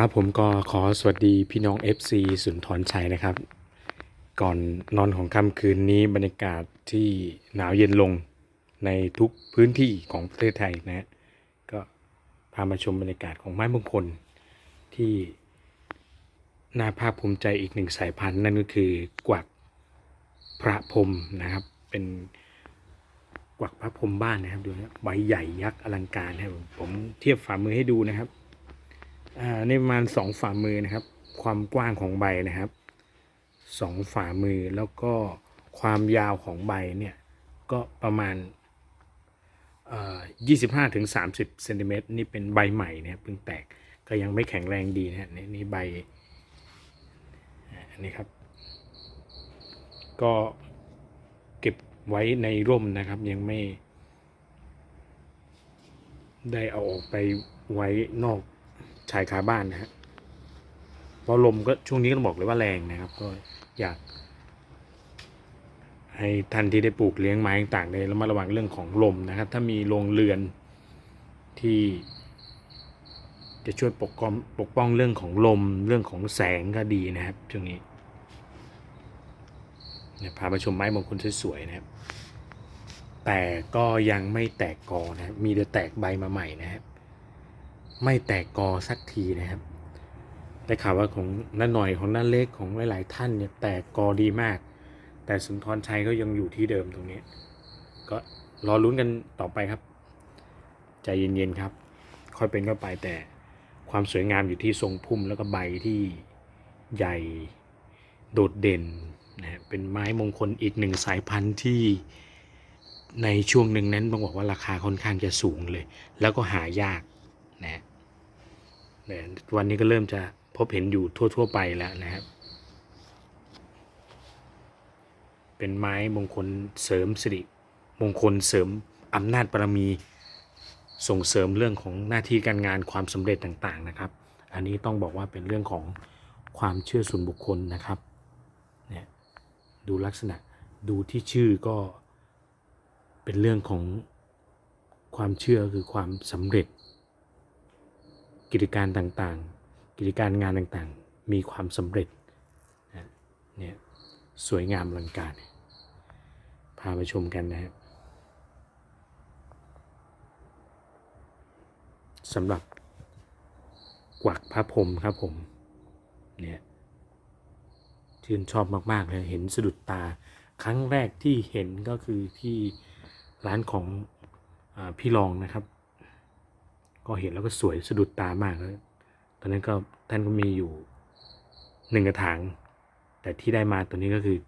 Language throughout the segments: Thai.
ครับผมก็ขอสวัสดีพี่น้อง FC สุนทรชัยนะครับ ก่อนนอนของค่ำคืนนี้บรรยากาศที่หนาวเย็นลงในทุกพื้นที่ของประเทศไทยนะฮะก็พามาชมบรรยากาศของไม้มงคล ที่น่าภาคภูมิใจอีกหนึ่งสายพันธุ์นั่นก็คือกวักพระพรมนะครับ เป็นกวักพระพรมบ้านนะครับดูนะใบใหญ่ยักษ์อลังการนะครับผมเทียบฝ่ามือให้ดูนะครับ อ่านี่ประมาณสองฝ่ามือนะครับ ความกว้างของใบนะครับสองฝ่ามือแล้วก็ความยาวของใบเนี่ยก็ประมาณยี่สิบห้าถึงสามสิบเซนติเมตรนี่เป็นใบใหม่นะครับเพิ่งแตกก็ยังไม่แข็งแรงดีนะนี่นี่ใบอันนี้ครับ ก็เก็บไว้ในร่มนะครับยังไม่ได้เอาออกไปไว้นอก ชายคาบ้านนะฮะเพราะลมก็ช่วงนี้ต้องบอกเลยว่าแรงนะครับ ก็อยาก ให้ท่านที่ได้ปลูกเลี้ยงไม้ต่างๆได้ระมัดระวังเรื่องของลมนะครับ ถ้ามีโรงเรือนที่ จะช่วยปกป้องปกป้องเรื่องของลมเรื่องของแสงก็ดีนะครับช่วงนี้เนี่ยพามาชมไม้มงคลสวยๆนะครับ แต่ก็ยังไม่แตกกอนะครับมีแต่แตกใบมาใหม่นะครับ ไม่แตกกอสักทีนะครับได้ข่าวว่าของน้าหน่อยของน้าเล็กของหลาย ๆ ท่านเนี่ยแตกกอดีมาก แต่สุนทรชัยก็ยังอยู่ที่เดิมตรงนี้ ก็รอลุ้นกันต่อไปครับ ใจเย็น ๆ ครับ ค่อยเป็นก็ไปแต่ความสวยงามอยู่ที่ทรงพุ่มแล้วก็ใบที่ใหญ่โดดเด่นนะฮะเป็นไม้มงคลอีกหนึ่งสายพันธุ์ที่ในช่วงหนึ่งนั้นต้องบอกว่าราคาค่อนข้างจะสูงเลย แล้วก็หายากนะฮะ เนี่ยวันนี้ก็เริ่มจะพบเห็นอยู่ทั่ว ๆ ไปแล้วนะครับ เป็นไม้มงคลเสริมสิริมงคลเสริมอำนาจบารมีส่งเสริมเรื่องของหน้าที่การงานความสำเร็จต่างๆนะครับ อันนี้ต้องบอกว่าเป็นเรื่องของความเชื่อส่วนบุคคลนะครับเนี่ยดูลักษณะดูที่ชื่อก็เป็นเรื่องของความเชื่อคือความสำเร็จ กิจการต่างๆ กิจการงานต่างๆ มีความสำเร็จนะเนี่ยสวยงามอลังการ พามาชมกันนะครับสำหรับกวักพระพรมครับผมเนี่ยชื่นชอบมาก ๆ เลยเห็นสะดุดตา ครั้งแรกที่เห็นก็คือที่ร้านของอพี่รองนะครับ ก็เห็นแล้วก็สวยสะดุดตามากเลยตอนนั้นก็ท่านก็มีอยู่หนึ่งกระถาง แต่ที่ได้มาตัวนี้ก็คือ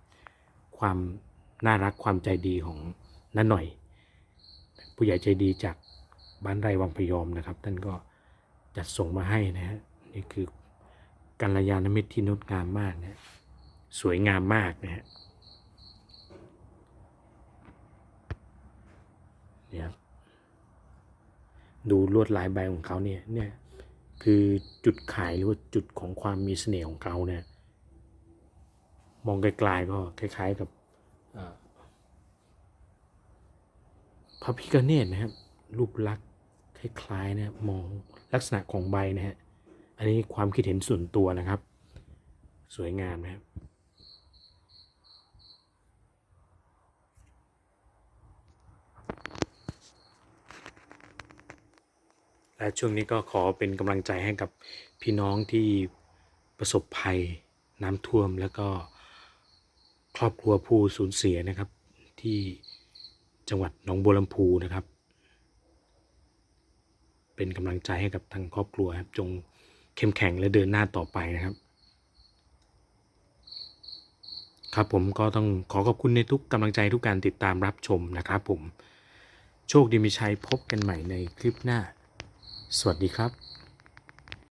ความน่ารักความใจดีของน้าหน่อย ผู้ใหญ่ใจดีจากบ้านไร่วังพยอมนะครับ ท่านก็จัดส่งมาให้นะฮะนี่คือกัลยาณมิตรที่งดงามมากนะสวยงามมากนะฮะเนี่ย ดูลวดลายใบของเขาเนี่ยเนี่ยคือจุดขายหรือว่าจุดของความมีเสน่ห์ของเขาเนี่ยมองไกลๆก็คล้ายๆกับพระพิฆเนศนะครับรูปลักษณ์คล้ายๆนะมองลักษณะของใบนะฮะอันนี้ความคิดเห็นส่วนตัวนะครับ สวยงามนะครับ และช่วงนี้ก็ขอเป็นกำลังใจให้กับพี่น้องที่ประสบภัยน้ำท่วม แล้วก็ครอบครัวผู้สูญเสียนะครับ ที่จังหวัดหนองบัวลำพูนะครับ เป็นกำลังใจให้กับทางครอบครัวครับ จงเข้มแข็งและเดินหน้าต่อไปนะครับ ครับผมก็ต้องขอขอบคุณในทุกกำลังใจทุกการติดตามรับชมนะครับผมโชคดีมีชัยพบกันใหม่ในคลิปหน้า สวัสดีครับ